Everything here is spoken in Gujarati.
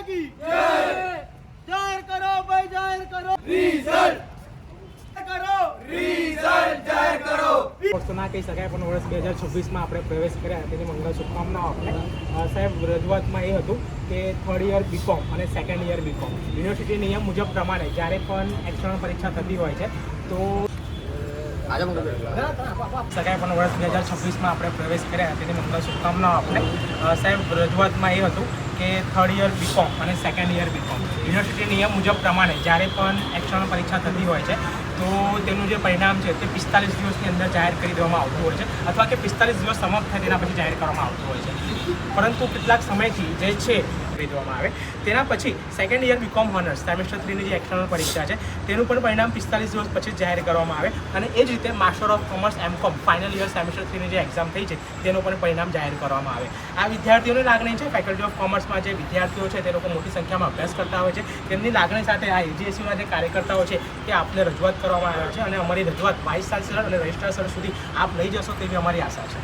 માતા કી જય! જાહેર કરો ભાઈ જાહેર કરો. રિઝલ્ટ! કરો. રિઝલ્ટ જાહેર કરો. વસ્તુ ના કહી શકાય પણ વર્ષ બે હજાર છવ્વીસમાં આપણે પ્રવેશ કર્યા તેની મંગળ શુભકામનાઓ આપણે સાહેબ રજૂઆતમાં એ હતું કે થર્ડ યર બીકોમ અને second year B Com university નિયમ મુજબ પ્રમાણે જ્યારે પણ એક્સટર્નલ પરીક્ષા થતી હોય છે તો શકાય પણ વર્ષ બે હજાર છવ્વીસમાં આપણે પ્રવેશ કર્યા. તેની મંગળ શુભકામનાઓ આપણે સાહેબ, રજૂઆતમાં એ હતું કે થર્ડ યર બીકોમ અને second year B Com university નિયમ મુજબ પ્રમાણે જ્યારે પણ એક્સટર્નલ પરીક્ષા થતી હોય છે, તો તેનું જે પરિણામ છે તે પિસ્તાલીસ દિવસની અંદર જાહેર કરી દેવામાં આવતું હોય છે, અથવા કે પિસ્તાલીસ દિવસ સમાપ્ત થાય તેના પછી જાહેર કરવામાં આવતું હોય છે. પરંતુ કેટલાક સમયથી જે છે કરી દેવામાં આવે. તેના પછી second year B Com honours semester થ્રીની જે એક્સટર્નલ પરીક્ષા છે, તેનું પણ પરિણામ પિસ્તાલીસ દિવસ પછી જાહેર કરવામાં આવે અને એ જ રીતે master of commerce M Com final year semester થ્રીની જે એક્ઝામ થઈ છે, તેનું પણ પરિણામ જાહેર કરવામાં આવે. આ વિદ્યાર્થીઓની લાગણી છે? ફેકલ્ટી ઓફ કોમર્સમાં જે વિદ્યાર્થીઓ છે, તે લોકો મોટી સંખ્યામાં અભ્યાસ કરતા હોય છે. તેમની લાગણી સાથે આ એજીએસયુના જે કાર્યકર્તાઓ છે, તે આપને રજૂઆત કરવામાં આવે છે અને અમારી રજૂઆત વાઇસ ચાન્સેલર અને રજિસ્ટ્રાર સુધી આપ લઈ જશો તેવી અમારી આશા છે.